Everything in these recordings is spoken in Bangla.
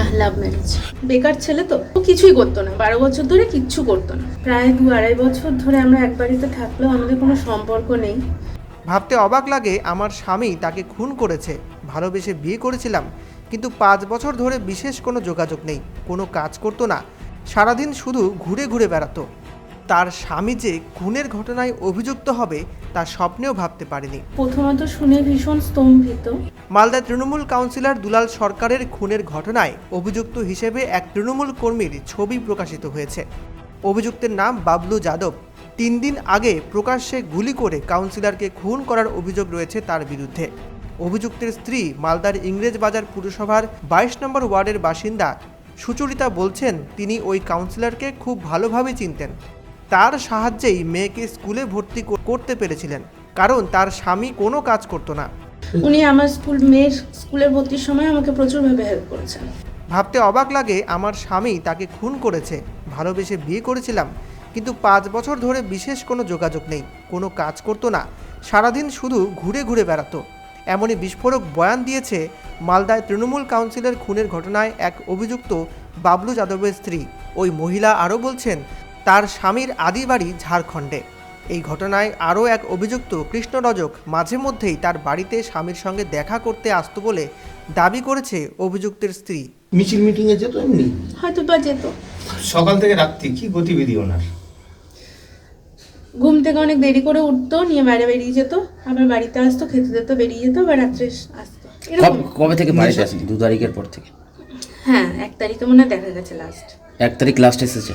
না লাভ ম্যারেজ বেকার ছেলে তো, ও কিছুই করতো না। বারো বছর ধরে কিচ্ছু করতো না। প্রায় দু আড়াই বছর ধরে আমরা এক বাড়িতে থাকলেও আমাদের কোনো সম্পর্ক নেই। ভাবতে অবাক লাগে, আমার স্বামী তাকে খুন করেছে। ভালোবেসে বিয়ে করেছিলাম, কিন্তু পাঁচ বছর ধরে বিশেষ কোনো যোগাযোগ নেই, কোনো কাজ করতো না। সারাদিন শুধু ঘুরে ঘুরে বেড়াতো। তার স্বামী যে খুনের ঘটনায় অভিযুক্ত হবে তা স্বপ্নেও ভাবতে পারেনি। প্রথমত শুনে ভীষণ স্তম্ভিত। মালদা তৃণমূল কাউন্সিলর দুলাল সরকারের খুনের ঘটনায় অভিযুক্ত হিসেবে এক তৃণমূল কর্মীর ছবি প্রকাশিত হয়েছে। অভিযুক্তের নাম বাবলু যাদব। তিন দিন আগে প্রকাশ্যে গুলি করে কাউন্সিলরকে খুন করার অভিযোগ রয়েছে তার বিরুদ্ধে। অভিযুক্তের স্ত্রী মালদার ইংরেজ বাজার পুরসভার বাইশ নম্বর ওয়ার্ডের বাসিন্দা সুচরিতা বলছেন তিনি ওই কাউন্সিলরকে খুব ভালোভাবে চিনতেন। তার সাহায্যেই মেয়েকে স্কুলে ভর্তি করতে পেরেছিলেন কারণ তার স্বামী কোনো কাজ করতো না। উনি আমার স্কুল মেয়ের স্কুলে ভর্তির সময় আমাকে প্রচুরভাবে হেল্প করেছেন। ভাবতে অবাক লাগে আমার স্বামী তাকে খুন করেছে ভালোবেসে বিয়ে করেছিলাম কিন্তু পাঁচ বছর ধরে বিশেষ কোনো যোগাযোগ নেই কোনো কাজ করতো না সারাদিন শুধু ঘুরে ঘুরে বেড়াতো। এমনই বিস্ফোরক বয়ান দিয়েছে মালদায় তৃণমূল কাউন্সিলের খুনের ঘটনায় এক অভিযুক্ত বাবলু যাদবের স্ত্রী। ওই মহিলা আরও বলছেন তার স্বামীর আদি বাড়ি ঝাড়খণ্ডে। এই ঘটনায় আরও এক অভিযুক্ত কৃষ্ণ রজক মাঝে মধ্যেই তার বাড়িতে স্বামীর সঙ্গে দেখা করতে আসতো বলে দাবি করেছে অভিযুক্তের স্ত্রী। মিছিল মিটিং এ যেত এমনি? হয়তো বা যেত। সকাল থেকে রাত্রি কি গতিবিধি ওনার? ঘুম থেকে অনেক দেরি করে উঠতো নিয়ে বাইরে বেরিয়ে যেত আবার বাড়িতে আসতো খেতে যেত বেরিয়ে যেত আবার রাত্রে আসতো। এরকম। কবে থেকে বাড়িতে আসেন? দু তারিখের পর থেকে? হ্যাঁ এক তারিখে মনে হয় দেখা গেছে লাস্ট এক তারিখ লাস্ট এসেছে।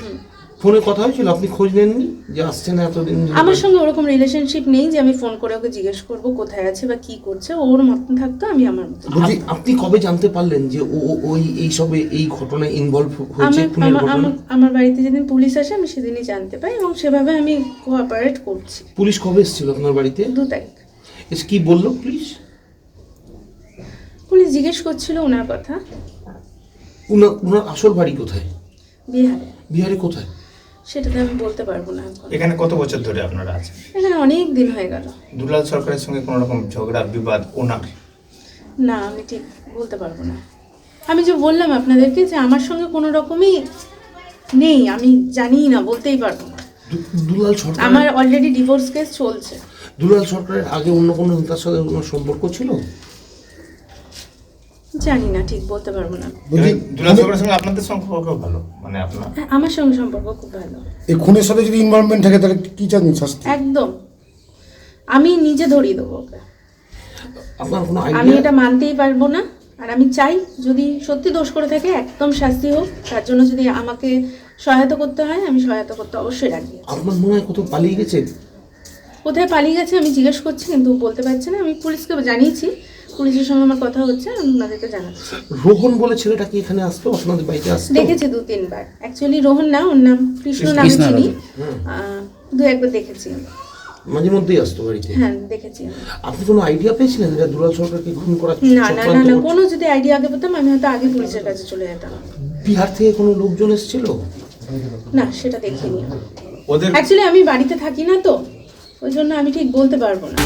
ফোনে কথা হয়েছিল আপনি খোঁজ নেননি যে আসছে না এতদিন? আমার সঙ্গে ওরকম রিলেশনশিপ নেই যে আমি ফোন করে ওকে জিজ্ঞেস করব কোথায় আছে বা কি করছে ওর মতন থাকতো আমি আমার মতন। বলছি আপনি কবে জানতে পারলেন যে ও ওই এই সবে এই ঘটনায় ইনভলভ হয়েছে খুনের ঘটনা? আমার বাড়িতে যেদিন পুলিশ আসে আমি সেদিনই জানতে পাই এবং সেভাবে আমি কোঅপারেট করছি। পুলিশ কবে এসেছিল আপনার বাড়িতে? দু তারিখ। এসে কি বলল পুলিশ? পুলিশ জিজ্ঞেস করছিল ওনার কথা। উনার উনার আসল বাড়ি কোথায়? বিহারে। বিহারে কোথায়? সেটাতে আমি বলতে পারব না এখন। এখানে কত বছর ধরে আপনারা আছেন? এখানে অনেক দিন হয়ে গেল। দুলাল সরকারের সঙ্গে কোনো রকম ঝগড়া বিবাদ ওনার? না আমি ঠিক বলতে পারব না। আমি যে বললাম আপনাদেরকে যে আমার সঙ্গে কোনো রকমই নেই আমি জানি না বলতেই পারব না। দুলাল সরকার আমার অলরেডি ডিভোর্স কেস চলছে। দুলাল সরকারের আগে অন্য কোনো নেতার সাথে ওনার সম্পর্ক ছিল? জানি না ঠিক বলতে পারব না। দুলাল সঙ্গে আপনাদের সম্পর্ক ভালো? মানে আপনার হ্যাঁ, আমার সঙ্গে সম্পর্ক খুব ভালো। এই খুনের সাথে যদি ইনভলভমেন্ট থাকে তাহলে কি চান শাস্তি? একদম। আমি নিজে ধরিয়ে দেবো ওকে। আমি এটা মানতেই পারব না। আর আমি চাই যদি সত্যি দোষ করে থাকে একদম শাস্তি হোক তার জন্য যদি আমাকে সহায়তা করতে হয় আমি সহায়তা করতে অবশ্যই রাখি আপনার মনে হয় কোথাও পালিয়ে গেছে কোথায় পালিয়ে গেছে আমি জিজ্ঞেস করছি কিন্তু বলতে পারছি না। আমি পুলিশকে জানিয়েছি পুলিশের সঙ্গে আমার কথা হচ্ছে আমি ওনাদেরকে জানাচ্ছি। রোহন বলে ছেলেটা কি এখানে আসতো? আপনাদের বাড়িতে আসতো? দেখেছি দু তিনবার। অ্যাকচুয়ালি রোহন না ওর নাম কৃষ্ণ নাম চিনি। আহ, দু একবার দেখেছি। মাঝে মধ্যেই আসতো বাড়িতে? হ্যাঁ দেখেছি আপনি কোনো আইডিয়া পেয়েছিলেন যে দুলাল সরকারকে খুন করা না না না না কোনো যদি আইডিয়া আগে পেতাম আমি হয়তো আগে পুলিশের কাছে চলে যেতাম। বিহার থেকে কোনো লোকজন এসেছিল? না সেটা দেখিনি। ওদের অ্যাকচুয়ালি আমি বাড়িতে থাকি না তো ওই জন্য আমি ঠিক বলতে পারব না।